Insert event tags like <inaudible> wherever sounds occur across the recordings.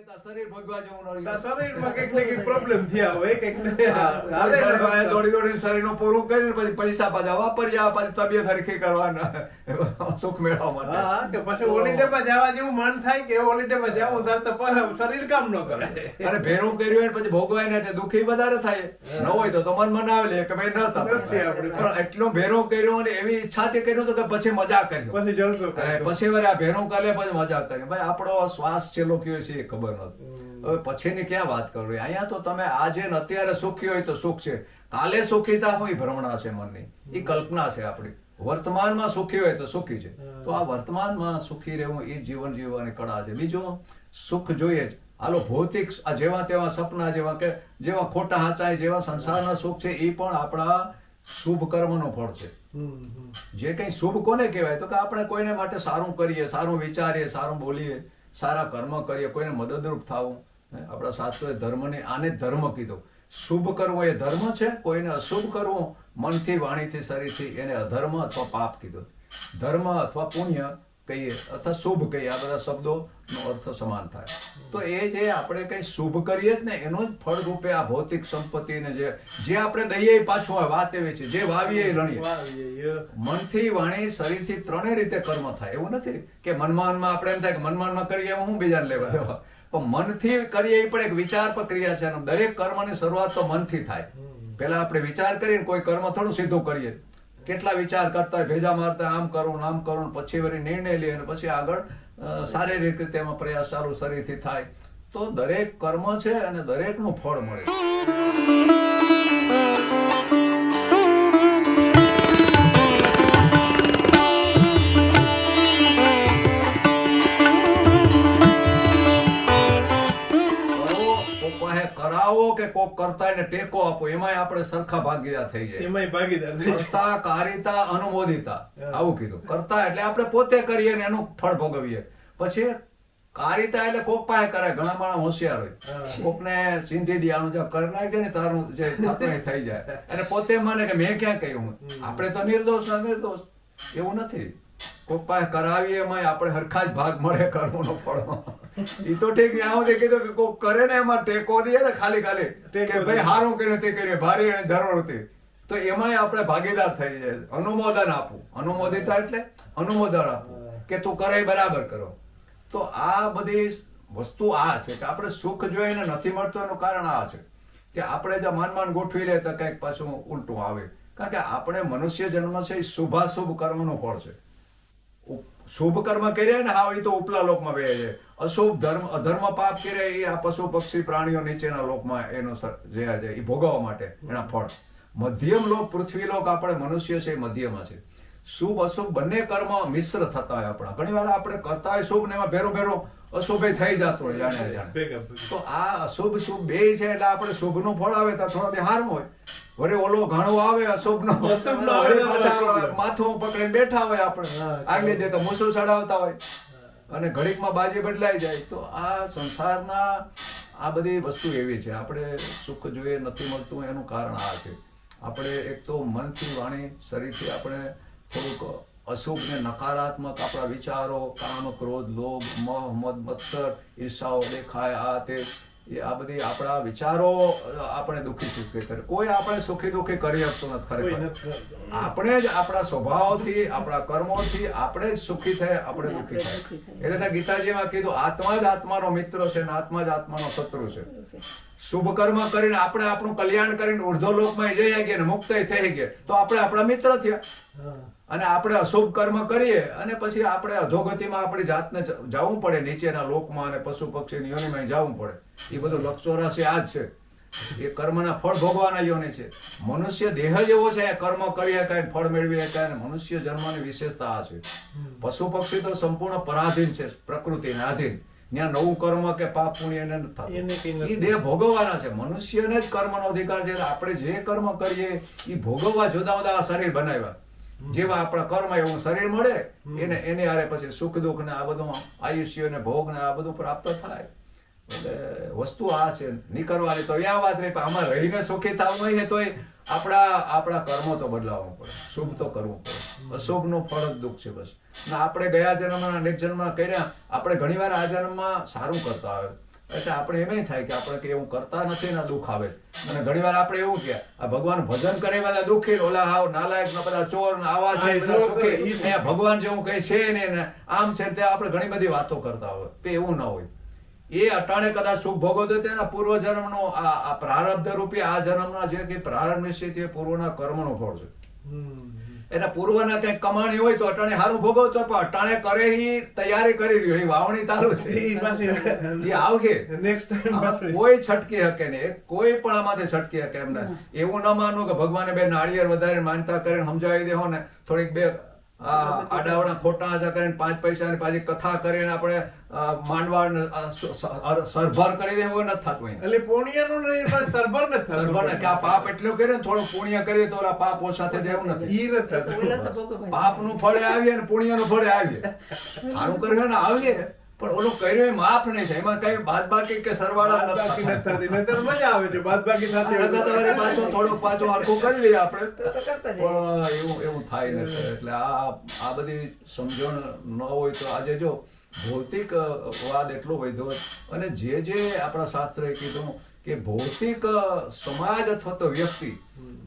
તાર શરીર ભોગવા જેવું ન તાર રહ્યું. શરીરમાં કંઈક ને કંઈક પ્રોબ્લેમ થયા હોય કંઈક ને હા, હાલે શરીર ને વાળા દોડી દોડીને પૂરું કરીને પછી પૈસા પાછા વાપરી આવે તબિયત હરખી કરવાના. સુખ મેળવવા માટે. હા કે પછી હોલિડેમાં જવા જેવું મન થાય કે હોલિડેમાં જાવું થાય તો શરીર કામ ન કરે. અને ભેરું કર્યું હોય પછી ભોગવાય ને એટલે દુઃખી વધારે થાય. ન હોય તો તો મન મનાવે લે કે ભાઈ ન પણ એટલો ભેરું કર્યો અને એવી ઈચ્છાથી કર્યું તો કે પછી મજા કર્યો પછી જલસો પછી વરે આ ભેરું કરે પછી મજા કરી ભાઈ આપણો શ્વાસ છેલ્લો કયો છે એ ખબર નથી હવે પછીની ક્યાં વાત કરવી અહીંયા તો તમે આજે અત્યારે સુખી હોય તો સુખ છે. કાલે સુખીતા હોય ભ્રમણા છે મનની. એ કલ્પના છે આપણી. વર્તમાનમાં સુખી હોય તો સુખી છે. તો આ વર્તમાનમાં સુખી રહેવું એ જીવન જીવવાની કળા છે. બીજું સુખ જોઈએ જ. હાલો ભૌતિક આ જેવા તેવા સપના જેવા કે જેવા ખોટા હાચાય જેવા સંસારના સુખ છે એ પણ આપણા શુભ કર્મનો ફળ છે. જે કંઈ શુભ કોને કહેવાય? તો કે આપણે કોઈને માટે સારું કરીએ સારું વિચારીએ સારું બોલીએ. સારા કર્મ કરીએ, કોઈને મદદરૂપ થવું. આપણા શાસ્ત્રોએ ધર્મને, આને ધર્મ કીધો. શુભ કરવો એ ધર્મ છે, કોઈને અશુભ કરવું, મનથી, વાણીથી, શરીરથી એને અધર્મ અથવા પાપ કીધો. ધર્મ અથવા પુણ્ય કહીએ અથવા શુભ કહીએ. આ બધા શબ્દોનો અર્થ સમાન થાય. તો એ જે આપણે કંઈ શુભ કરીએ જ ને એનો જ ફળરૂપે આ ભૌતિક સંપત્તિને જે જે આપણે દઈએ પાછું હોય વાત એવી છે જે વાવીએ રણીએ. મનથી વાણી શરીરથી ત્રણેય રીતે કર્મ થાય. એવું નથી કે મનમાનમાં મનમાં આપણે એમ થાય કે મનમાં મનમાં કરીએ એમાં હું બીજાને લેવા દેવા પણ મનથી કરીએ એ પણ એક વિચાર પ્રક્રિયા છે. અને દરેક કર્મની શરૂઆત તો મનથી થાય. પહેલા આપણે વિચાર કરીને કોઈ કર્મ થોડું સીધું કરીએ. કેટલા વિચાર કરતા ભેજા મારતા આમ કરું આમ કરું પછી વળી નિર્ણય લે અને પછી આગળ શારીરિક રીતે એમાં પ્રયાસ ચાલુ શરીરથી થાય. તો દરેક કર્મ છે અને દરેકનું ફળ મળે. કોક કરતા એને ટેકો આપો એમાંય આપણે સરખા ભાગીદાર થઈ જાય એમાંય ભાગીદાર કરતા કારિતા અનુમોદિતા. આવું કીધું. કરતા એટલે આપણે પોતે કરીએ ને એનું ફળ ભોગવીએ. પછી કારિતા એટલે કોક પાસે કરે ઘણા માણસ હોશિયાર હોય. કોકને સિંધી દિયાનું જે કરી નાખે ને તારું જે થઈ જાય. અને પોતે માને કે મેં ક્યાં કહ્યું આપણે તો નિર્દોષ નિર્દોષ. એવું નથી. કોક પાસે કરાવીએ એમાં આપણે હરખા જ ભાગ મળે કર્મનો ફળ. ઈ તો ઠીક ત્યાં સુધી કીધું કે કોક કરે ને એમાં ટેકો દે ને ખાલી ખાલી. કે. ભાઈ હારું કર્યું તે કર્યું ભારે એને જરૂર હતી. તો એમાંય આપણે ભાગીદાર થઈ જાય. અનુમોદન આપવું. અનુમોદિતા એટલે અનુમોદન આપવું. કે તું કરે બરાબર કરો. તો આ બધી વસ્તુ આ છે કે આપણે સુખ જોઈને નથી મળતું એનું કારણ આ છે કે આપણે જો માન માન ગોઠવી લે તો કંઈક પાછું ઉલટું આવે. કારણ કે આપણે મનુષ્ય જન્મ છે એ શુભાશુભ કર્મનું ફળ છે. શુભ કર્મ કર્યા ને હા એ તો ઉપલા લોકમાં બે છે. અશુભ ધર્મ અધર્મ પાપ કર્યા એ આ પશુ પક્ષી પ્રાણીઓ નીચેના લોકમાં એનો જે છે એ ભોગવવા માટે એના ફળ. મધ્યમ લોક પૃથ્વી લોક આપણે મનુષ્ય છે એ મધ્યમાં છે. શુભ અશુભ બંને કર્મ મિશ્ર થતા હોય આપણા. ઘણી વાર આપણે કરતા હોય શુભ ને એમાં ભેરો ભેરો અશુભ થઈ જતો હોય જાણે જાણે. તો આ અશુભ શુભ બે છે એટલે આપણે શુભનું ફળ આવે તો થોડા દી હારું હોય. વળી ઓલો ઘણો આવે અશુભનો. માથું પકડીને બેઠા હોય આપણે. આગલી દે તો મુસળ ચડાવતા હોય. અને ઘડીકમાં બાજી બદલાઈ જાય. તો આ સંસારના આ બધી વસ્તુ એવી છે. આપણે સુખ જોઈએ નથી મળતું એનું કારણ આ છે. આપણે એક તો મનથી વાણી શરીરથી આપણે થોડુંક અશુભ ને નકારાત્મક આપણા વિચારો કામ ક્રોધ લોભ મોહ મદ મત્સર ઈર્ષાઓ દેખાય. આ તે એ આ બધી આપણા વિચારો આપણે દુઃખી સુખી કરે. કોઈ આપણે સુખી દુઃખી કરી શકતું નથી ખરેખર. આપણે જ આપણા સ્વભાવથી આપણા કર્મોથી આપણે જ સુખી થાય આપણે દુઃખી થાય. એટલે ત્યાં ગીતાજીમાં કીધું આત્મા જ આત્માનો મિત્ર છે અને આત્મા જ આત્માનો શત્રુ છે. શુભ કર્મ કરીને આપણે આપણું કલ્યાણ કરીને ઉર્ધ્વ લોકમાં જઈ ગયા ને મુક્ત થઈ ગયા. તો આપણે આપણા મિત્ર થયા. અને આપણે અશુભ કર્મ કરીએ અને પછી આપણે અધોગતિમાં આપણી જાતને જવું પડે નીચેના લોકમાં અને પશુ પક્ષી યોનિમાં જવું પડે. એ બધું લક્ષોરાશી આ જ છે. એ કર્મના ફળ ભોગવાના યોની છે. મનુષ્ય દેહ જ એવો છે કર્મ કરીએ શકાય ફળ મેળવીએ શકાય મનુષ્ય જન્મની વિશેષતા આ છે. પશુ પક્ષી તો સંપૂર્ણ પરાધીન છે પ્રકૃતિને આધીન. ત્યાં નવું કર્મ કે પાપ પુણ્ય એને નથી કંઈ. એ દેહ ભોગવવાના છે. મનુષ્યને જ કર્મનો અધિકાર છે. આપણે જે કર્મ કરીએ એ ભોગવવા જુદા જુદા શરીર બનાવ્યા. જેવા આપણા કર્મ એવું શરીર મળે એને એને હારે પછી સુખ દુઃખ ને આ બધું આયુષ્ય ને ભોગ ને આ બધું પ્રાપ્ત થાય. એટલે વસ્તુ આ છે નીકળવાની તો આ વાત નહીં આમાં રહીને સુખી થવું ને તોય આપણા આપણા કર્મો તો બદલાવવું પડે શુભ તો કરવું પડે. અશુભનું ફળ જ દુઃખ છે બસ. આપણે ગયા જન્મના અનેક જન્મ કર્યા આપણે ઘણીવાર આ જન્મમાં સારું કરતા આવે એટલે આપણે એમ થાય કે આપણે કે એવું કરતા નથી ને દુઃખ આવે. અને ઘણી વાર આપણે એવું કે આ ભગવાન ભજન કરે બધા દુઃખી ઓલા હાવ નાલાયક ના બધા ચોર ને આવા છે બધા સુખી. ભગવાન જેવું કઈ છે ને આમ છે તે આપણે ઘણી બધી વાતો કરતા હોય. તે એવું ના હોય. એ અટાણે કદાચ સુખ ભોગવતો હોય તેના પૂર્વ જન્મનો આ આ પ્રારબ્ધ રૂપી આ જન્મના જે કે પ્રારંભ નિશ્ચિત એ પૂર્વના કર્મનો ફળ છે. એના પૂર્વના કઈ કમાણી હોય તો અટાણે સારું ભોગવતો પણ અટાણે કરે ઈ તૈયારી કરી રહ્યો એ વાવણી તારું છે. એ આવશે કોઈ છટકી શકે ને કોઈ પણ આમાંથી છટકી શકે એમને એવું ન માનવું કે ભગવાને બે નાળિયેર વધારે માનતા કરીને સમજાવી દેહો ને થોડીક બે આડાવડા ખોટા આશા કરીને પાંચ પૈસાની પાછી કથા કરીને આપણે સ- સરભર કરી દે એવું નથી થતું એટલે પોણિયાનું નું એ પાછું સરભર નથી સરભર કે આ પાપ એટલું કરે ને થોડું પુણ્ય કરીએ તો આ પાપ ઓછા થઈ જાય એવું નથી. ઈ નથી પાપનું ફળે આવીએ ને પુણ્યનું ફળે આવીએ. <laughs> સારું કરે ને આવીએ. પણ ઓલું કર્યો એ માફ નહીં થાય એમાં કઈ બાદબાકી કે સરવાળા બાદબાકી નથી નથી થતી. નહીંતર મજા આવે છે. બાદબાકી થતી હોય તમારે પાછો થોડો પાછો હરખું કરી લઈએ આપણે. પણ એવું એવું થાય નથી એટલે આ આ બધી સમજણ ન હોય તો આજે જો ભૌતિક વાદ એટલો વધ્યો અને જે જે આપણા શાસ્ત્રએ કીધું કે ભૌતિક સમાજ અથવા તો વ્યક્તિ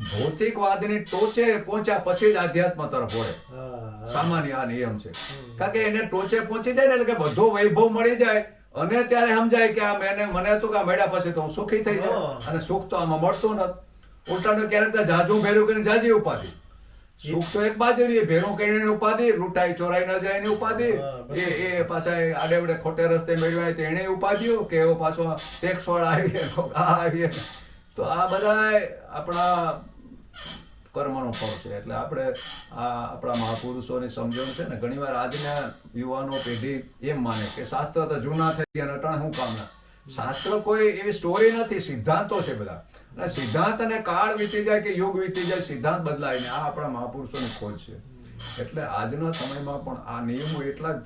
ભૌતિકવાદની ટોચે પહોંચ્યા પછી જ આધ્યાત્મ તરફ વળે. સામાન્ય આ નિયમ છે. કારણ કે એને ટોચે પહોંચી જાય ને એટલે કે બધો વૈભવ મળી જાય અને ત્યારે સમજાય કે આ મેને મને હતું કે મળ્યા પછી તો હું સુખી થઈ જાય અને સુખ તો આમાં મળતું નથી. ઉલટાનો ક્યારેક જાજુ ભેરું કરીને જાજી ઉપાધિ. સુખ તો એક બાજુ રહી ભેરું કરીને ઉપાધિ લૂંટાઈ ચોરાઈ ન જાય એની ઉપાધિ. એ એ પાછા આડે આડેવડે ખોટે રસ્તે મેળવાય તો એને ઉપાધિઓ કે એવો પાછો ટેક્સ વાળા આવીએ આ આવીએ. તો આ બધા આપણા કર્મનો ફળ છે. એટલે આપણે આ આપણા મહાપુરુષોની સમજણ છે ને ઘણીવાર આજના યુવાનો પેઢી એમ માને કે શાસ્ત્ર તો જૂના થઈ ગયા અટાણે શું કામના શાસ્ત્ર કોઈ એવી સ્ટોરી નથી, સિદ્ધાંતો છે બધા. અને સિદ્ધાંત અને કાળ વીતી જાય કે યુગ વીતી જાય, સિદ્ધાંત બદલાય ને આ આપણા મહાપુરુષોની ખોજ છે. એટલે આજના સમયમાં પણ આ નિયમો એટલા જ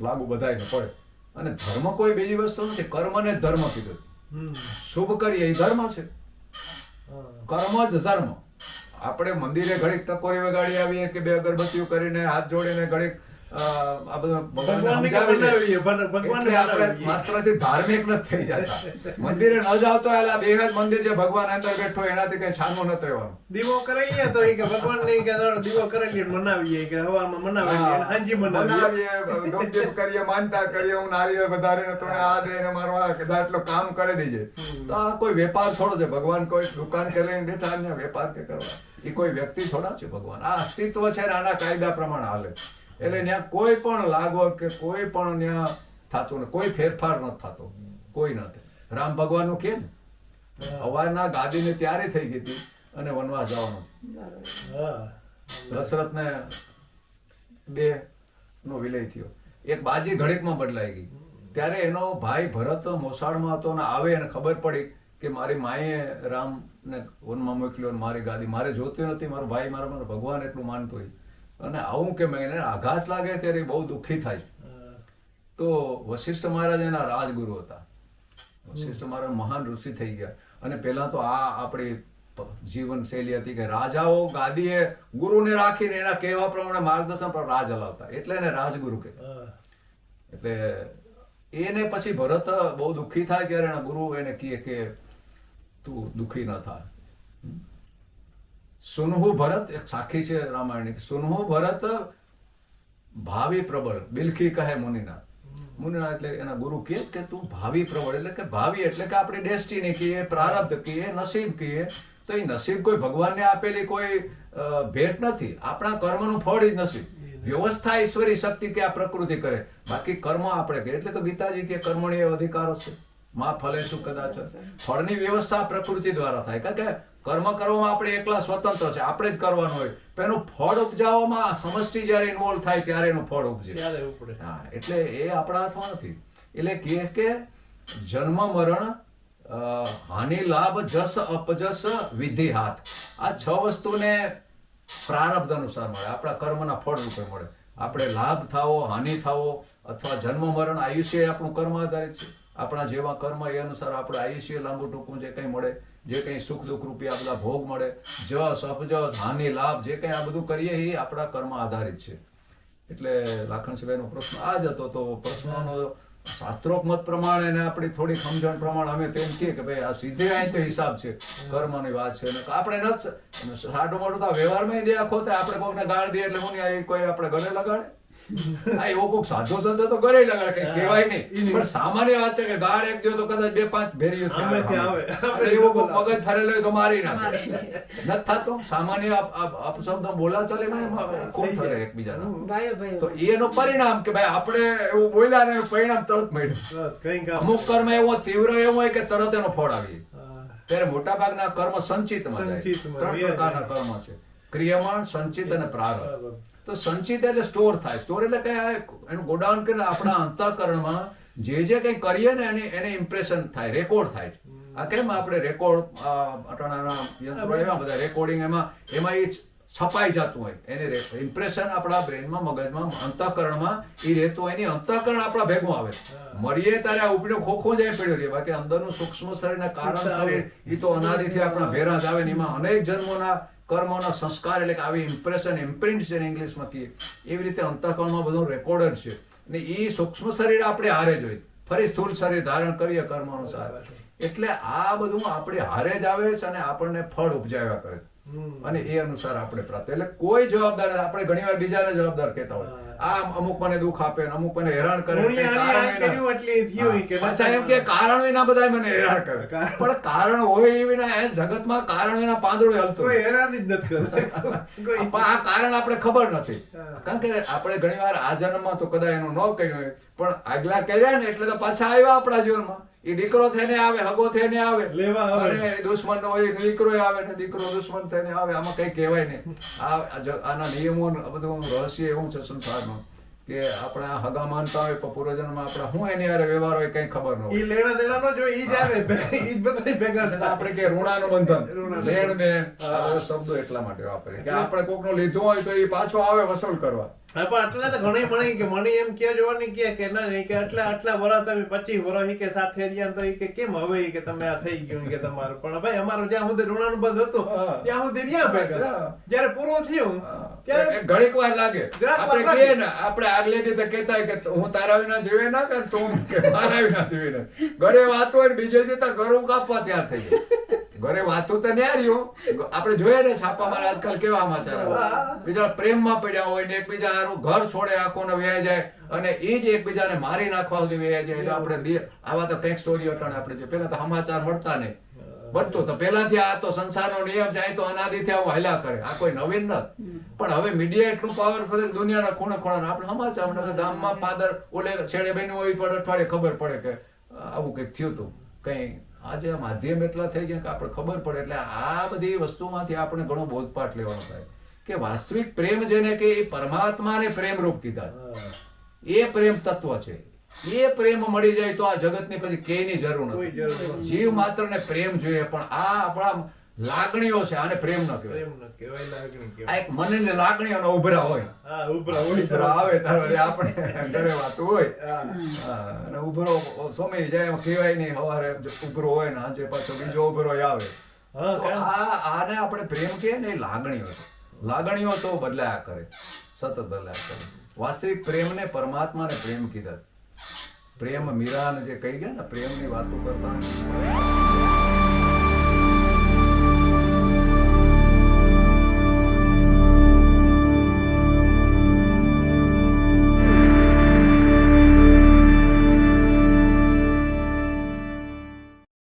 લાગુ બધાયને પડે. અને ધર્મ કોઈ બીજી વસ્તુ નથી. કર્મને ધર્મ કીધું. શુભ કરીએ, એ ધર્મ છે. કર્મ જ ધર્મ આપણે મંદિરે ઘડીક ટકોરી વગાડી આવીએ કે બે અગરબત્તીઓ કરીને હાથ જોડીને ઘડીક આ બધું ભગવાનને ભગવાનને કે સમજાવી લઈએ. બનાવીએ, ભગવાનને એટલે આપણે બનાવીએ. માત્રથી ધાર્મિક નથી થઈ જતા. <laughs> મંદિરે ન જાવ તો એટલે બે જ મંદિર છે ભગવાન અંદર બેઠો એનાથી કઈ છાનવું નથી રહેવાનું. દીવો કરાઈએ તો ઈ કે ભગવાનને ઈ કે દીવો કરાવીએ મનાવીએ કે હવામાં મનાવીએ હાંજી મનાવીએ. બનાવીએ કરીએ માનતા કરીએ હું નારિયેળ વધારીને તોણે આ દે ને મારો આ એટલો કામ કરી દેજે. તો આ કોઈ વેપાર થોડો છે ભગવાન કોઈ દુકાન કે લઈને બેઠા અહીંયા વેપાર કે કરવા. એ કોઈ વ્યક્તિ થોડા છે ભગવાન. આ અસ્તિત્વ છે ને આના કાયદા પ્રમાણે હાલે. એટલે ત્યાં કોઈ પણ લાગવગ કે કોઈ પણ ત્યાં થતું ને કોઈ ફેરફાર નથી થતો કોઈ નથી. રામ ભગવાનનું કે ને? અવારના ગાદીને ત્યારે થઈ ગઈ હતી અને વનવાસ જવાનું દશરથને બે નો વિલય થયો. એક બાજી ઘડીકમાં બદલાઈ ગઈ. ત્યારે એનો ભાઈ ભરત મોસાળમાં હતો ને આવે અને ખબર પડી કે મારી માએ રામને વનમાં મોકલ્યો અને મારી ગાદી મારે જોતી નથી મારો ભાઈ મારા મને ભગવાન એટલું માનતો હોય. અને આવું કે એને આઘાત લાગે ત્યારે બહુ દુઃખી થાય. તો વશિષ્ઠ મહારાજ એના રાજગુરુ હતા. વશિષ્ઠ મહારાજ મહાન ઋષિ થઈ ગયા. અને પહેલા તો આ આપણી જીવન શૈલી હતી કે રાજાઓ ગાદીએ ગુરુને રાખીને એના કહેવા પ્રમાણે માર્ગદર્શન પર રાજ હલાવતા. એટલે એને રાજગુરુ કહે એટલે એને પછી ભરત બહુ દુઃખી થાય ત્યારે એના ગુરુ એને કહે કે તું દુઃખી ન થા. સુનહુ ભરત એક સાખી છે રામાયણની સુનહુ ભરત ભાવિ પ્રબળ બિલખી કહે મુનિના મુનિના એટલે એના ગુરુ કહે કે તું ભાવિ પ્રબળ એટલે કે ભાવિ એટલે કે આપણી ડેસ્ટિની કહીએ પ્રારબ્ધ કહીએ નસીબ કહીએ તો એ નસીબ કોઈ ભગવાનને આપેલી કોઈ ભેટ નથી. આપણા કર્મનું ફળ જ નસીબ. વ્યવસ્થા ઈશ્વરી શક્તિ કે આ પ્રકૃતિ કરે. બાકી કર્મ આપણે કરીએ. એટલે તો ગીતાજી કે કર્મણી અધિકાર છે. માં ફલે શું કદાચ ફળની વ્યવસ્થા પ્રકૃતિ દ્વારા થાય. કારણ કે કર્મ કરવામાં આપણે એકલા સ્વતંત્ર છે આપણે જ કરવાનું હોય. પણ એનું ફળ ઉપજાવવામાં સમષ્ટિ જ્યારે ઇન્વોલ્વ થાય ત્યારે એનું ફળ ઉપજે. હા એટલે એ આપણા હાથમાં નથી. એટલે કહે કે જન્મ મરણ હાનિ લાભ જસ અપજસ વિધિ હાથ. આ છ વસ્તુને પ્રારબ્ધ અનુસાર મળે. આપણા કર્મના ફળ રૂપે મળે. આપણે લાભ થાવો હાનિ થાવો અથવા જન્મ મરણ આયુષ્ય એ આપણું કર્મ આધારિત છે. આપણા જેવા કર્મ એ અનુસાર આપણે આયુષ્ય લાંબુ ટૂંકું જે કંઈ મળે જે કંઈ સુખ દુઃખ રૂપી આ બધા ભોગ મળે, જસ, અપજસ, હાનિ, લાભ, જે કંઈ આ બધું કરીએ એ આપણા કર્મ આધારિત છે. એટલે લાખણસિંહભાઈનો પ્રશ્ન આ જ હતો. તો પ્રશ્નનો શાસ્ત્રોક મત પ્રમાણે ને આપણી થોડી સમજણ પ્રમાણે અમે તેમ કહીએ કે ભાઈ આ સીધે અહીં તો હિસાબ છે, કર્મની વાત છે. ને આપણે ન સાડો મોટું તો વ્યવહારમાં દે આખો થાય. આપણે કોઈને ગાળ દે એટલે હું કોઈ આપણે ગળે લગાડે. આ એવો કોઈક સાધો સંતો તો કરે લગાડે કઈ કહેવાય નહીં. પણ સામાન્ય વાત છે કે ગાળ એક દો તો કદાચ બે પાંચ ભેરીઓ થાય. આવે. એવો કોઈક મગજ ફરેલો હોય તો મારી નાખે. નથી થતો. સામાન્ય આપ- આપ- અપશબ્દ બોલા ચાલે કોણ ઠરે એકબીજાના? ભાઈઓ ભાઈઓ. તો એનો પરિણામ કે ભાઈ આપણે એવું બોલ્યા ને પરિણામ તરત મળ્યું. અમુક કર્મ એવો તીવ્ર એવો હોય કે તરત એનો ફળ આવી ત્યારે મોટા ભાગના કર્મ સંચિતમાં જાય. ત્રણ પ્રકારના કર્મ છે. ક્રિયમાણ સંચિત અને બરાબર. તો સંચિત એટલે સ્ટોર થાય. સ્ટોર એટલે કઈ એનું ગોડાઉન કરીને આપણા અંતઃકરણમાં જે જે કંઈ કરીએ ને એને એને ઇમ્પ્રેશન થાય રેકોર્ડ થાય. આ કેમ આપણે રેકોર્ડ અટાણાના યંત્રો એવા બધા રેકોર્ડિંગ એમાં એમાં એ છપાઈ જતું હોય. એને ઇમ્પ્રેશન આપણા બ્રેનમાં મગજમાં અંતઃકરણમાં એ રહેતું હોય. એની અંતઃકરણ આપણા ભેગું આવે. મરીએ ત્યારે આ ઉપડ્યો ખોખો જાય પડ્યો રહે. બાકી અંદરનું સૂક્ષ્મ શરીરના કારણ શરીર એ તો અનાદિથી આપણા ભેરા જ આવે ને એમાં અનેક જન્મોના કર્મોના સંસ્કાર એટલે કે આવી ઇમ્પ્રેશન ઇમ્પ્રિન્ટ છે ઇંગ્લિશમાં કહીએ એવી રીતે અંતઃકરણમાં બધું રેકોર્ડડ છે. ને એ સૂક્ષ્મ શરીર આપણે હારે જ હોય ફરી સ્થૂળ શરીર ધારણ કરીએ કર્મ અનુસાર એટલે આ બધું આપણે હારે જ આવે છે અને આપણને ફળ ઉપજાવ્યા કરે છે. અને એ અનુસાર આપણે પ્રાપ્ત. એટલે કોઈ જવાબદાર. આપણે ઘણીવાર બીજાને જવાબદાર કહેતા હોય. આ અમુક મને દુઃખ આપે અમુક મને હેરાન કરે. કે પાછા એમ કે કારણ વિના બધા મને હેરાન કરે. પણ કારણ હોય એ વિના એ જગતમાં કારણ વિના પાંદડું હલતું હેરાન જ નથી કરતા. <laughs> આ કારણ આપણે ખબર નથી. કારણ કે આપણે ઘણીવાર આ જન્મમાં તો કદાચ એનું ન કર્યું હોય પણ આગલા કર્યા ને એટલે તો પાછા આવ્યા આપણા જીવનમાં. એ દીકરો થઈને આવે હગો થઈને આવે. લેવા આવે. અને દુશ્મન હોય દીકરો આવે ને દીકરો દુશ્મન થઈને આવે આમાં કઈ કહેવાય નહીં. આના નિયમો બધું રહસ્ય એવું છે સંસારમાં કે આપણા હગા માનતા હોય પણ પૂર્વજન્મ આપણે હું એની હારે વ્યવહાર હોય કઈ ખબર ન હોય. ઈ લેણા નો જો ઈ જ આવે ઈ જ બધા ભેગા થાય. આપણે કે ઋણાનું બંધન લેણ ને શબ્દો એટલા માટે વાપરે કે આપણે કોકનો લીધો હોય તો એ પાછો આવે વસૂલ કરવા. પણ આટલા તો ઘણી મણી કે મણી એમ કે જોવાની કે કે ના નહીં કે આટલા આટલા વરસ તમે પચીસ વરસ ઈ કે સાથે રહ્યા તો કે કેમ હવે કે તમે આ થઈ ગયું કે તમારું? પણ ભાઈ અમારું જ્યાં સુધી ઋણાનુબંધ હતો ત્યાં સુધી રહ્યા ભેગા જયારે પૂરું થયું ત્યારે ઘડીક વાર લાગે. આપણે કહીએ ને આપણે આગલે દી તો કહેતા કે હું તારા વિના જીવે ના કર તું કે મારા વિના જીવે ના ઘરે વાત હોય બીજે દી તો ઘરું કાપવા ત્યાં થઈ જાય. ઘરે વાતો તો ન્યાર્યું આપણે જોઈએ ને છાપામાં આજકાલ કેવા સમાચાર બીજા પ્રેમમાં પડ્યા હોય ને એકબીજા હારું ઘર છોડે આખોને વ્યાય જાય અને એ જ એકબીજાને મારી નાખવા સુધી વ્યાય જાય. એટલે આપણે આવા તો કંઈક સ્ટોરી અટાણે આપણે જોઈએ. પેલા તો સમાચાર મળતા નહીં. બનતો તો પેલાથી આ તો સંસારનો નિયમ છે તો અનાદિથી આવું હાલ્યા કરે. આ કોઈ નવીન નથી પણ હવે મીડિયા એટલું પાવરફુલ દુનિયાના ખૂણે ખૂણે આપણે સમાચાર ગામમાં પાદર ઓલે છેડે બન્યું હોય પણ અઠવાડિયે ખબર પડે કે આવું કંઈક થયું હતું. કંઈ આજે આ માધ્યમ એટલા થઈ ગયા કે આપણે ખબર પડે. એટલે આ બધી વસ્તુમાંથી આપણે ઘણો બોધપાઠ લેવાનો થાય. કે વાસ્તવિક પ્રેમ જેને કે એ પરમાત્માને પ્રેમ રૂપ કીધા. એ પ્રેમ તત્વ છે. એ પ્રેમ મળી જાય તો આ જગતની પછી કેની જરૂર નથી. જીવ માત્ર ને પ્રેમ જોઈએ પણ આ આપણા લાગણીઓ છે આને પ્રેમ ન કહેવાય. પ્રેમ ન કહેવાય લાગણી આ કહેવાય એક મનની લાગણીઓનો ઉભરા હોય. હા ઉભરા હોય. ઉભરા આવે ત્યારે આપણે ઘરે વાત હોય. અને ઉભરો સમય જાય એમ કહેવાય નહીં સવારે ઉભરો હોય ને આજે પાછો બીજો ઉભરો આવે. હા, આ આને આપણે પ્રેમ કહે ને લાગણીઓ લાગણીઓ તો બદલાયા કરે સતત બદલાયા કરે. વાસ્તવિક પ્રેમને પરમાત્માને પ્રેમ કીધા. પ્રેમ મીરાને જે કહી ગયા ને પ્રેમની વાતો કરતા.